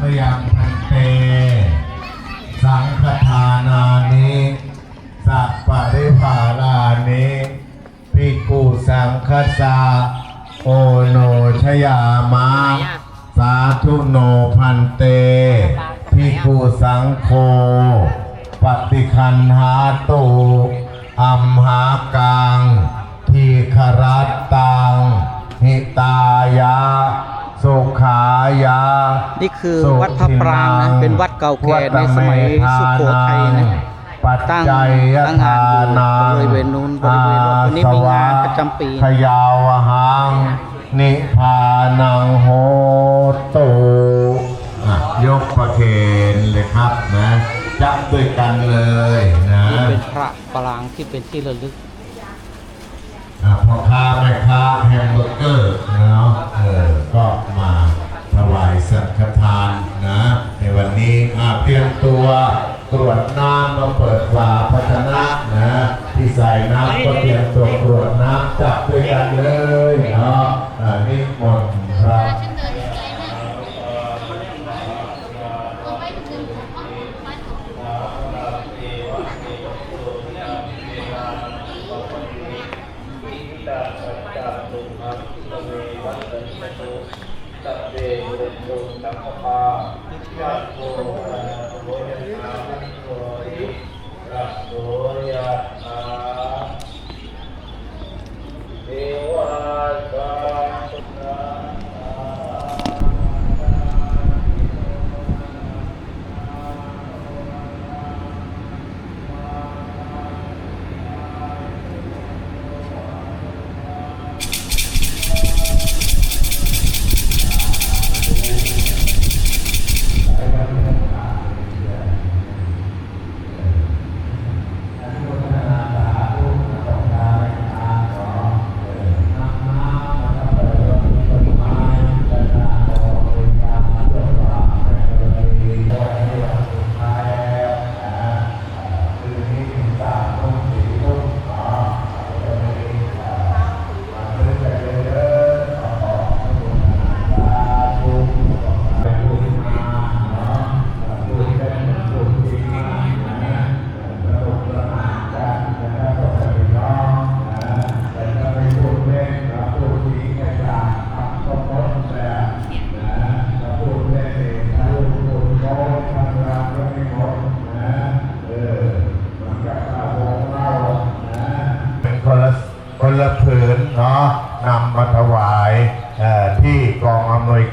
มยังพันเต สังฆทานานิสัพปริภารานิภิกขุสังฆสาโอโนชยามะสาธุโนพันเตภิกขุสังโฆปฏิคันหาตุอัมหากังที นี่คือวัดพระปรางนะเป็นวัดเก่าแก่ในสมัยสุโขทัยนะปัจตั้งจัยตั้งงานอยู่บริเวณนู้นบริเวณรถวันนี้มีงานประจำปีขยาวหังนิพานังโหตุอะยกประเคนเลยครับนะจับด้วยกันเลยนะนี่เป็นพระปรางที่เป็นที่ระลึกอะพ่อค้าแม่ค้าแฮมเบอร์เกอร์เนาะเออก็ ตรียมตัวกรวดน้ำมาเปิดฝาภาชนะนะที่ใส่น้ำก็เตรียมตัวกรวดน้ำจับด้วยกันเลยเนาะนี่หมดครับ เป็น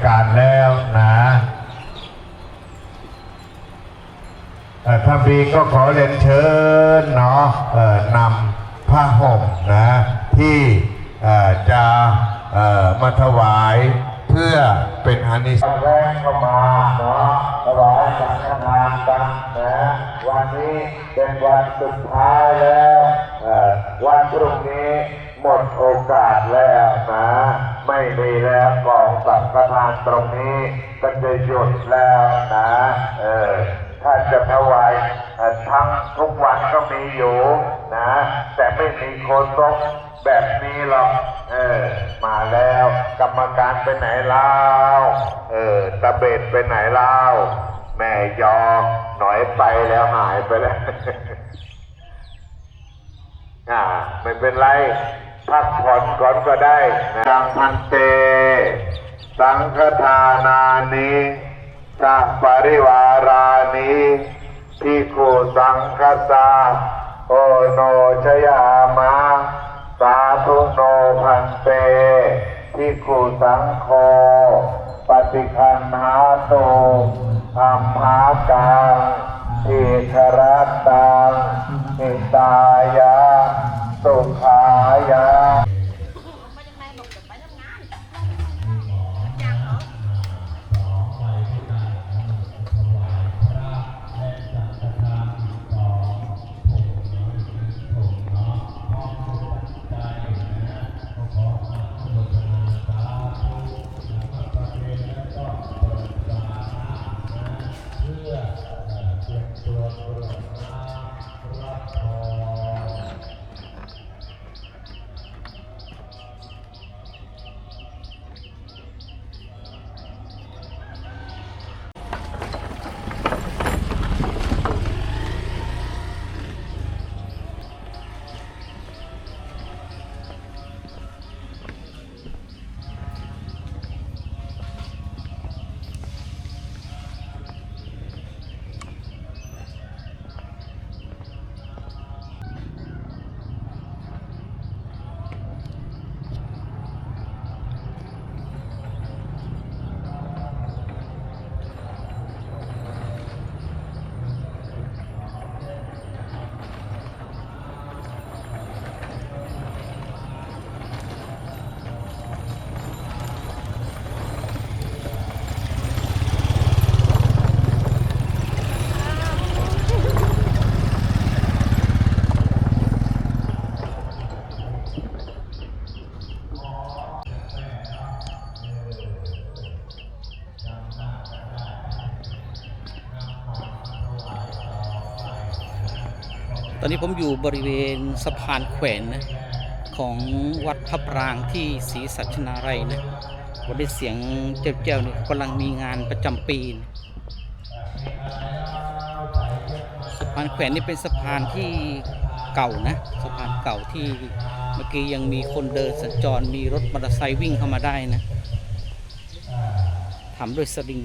การแล้วนะถ้ามีก็ขอเรียนเชิญเนาะเอ่อนำผ้าห่มนะที่จะมาถวายเพื่อเป็นอานิสงส์แรกเข้ามาเนาะถวายสังฆทานกันนะวันนี้เป็นวันสุดท้ายแล้ววันพรุ่งนี้หมดโอกาสแล้วนะ ไม่มีแล้วกองสังฆทานตรงนี้ก็จะหยุดแล้วนะเออถ้าจะถวายทั้งทุกวันก็มีอยู่นะ แต่ไม่มีโคศกแบบนี้หรอกเออมาแล้วกรรมการไปไหนเล่าเออตะเบ็ดไปไหนเล่าแม่ยอมหน่อยไปแล้วหายไปแล้วอ่าไม่เป็นไร พักผ่อนก่อนก็ได้นะสังพันเต สังฆทานานิสัปริวารานิพิโคสังฆสาโอโนชยามะสาธุโนพันเตพิโคสังโฆปฏิคันหาตุธรรมหากังทีครัตตัง ตอนนี้ผมอยู่บริเวณสะพานแขวนนะของวัดพระปรางที่ศรีสัชนาลัยนะวันนี้เสียงเจ้าๆเนี่ยกำลังมีงานประจำปีนะสะพานแขวนนี่เป็นสะพานที่เก่านะสะพานเก่าที่เมื่อกี้ยังมีคนเดินสัญจรมีรถมอเตอร์ไซค์วิ่งเข้ามาได้นะทำด้วยสลิง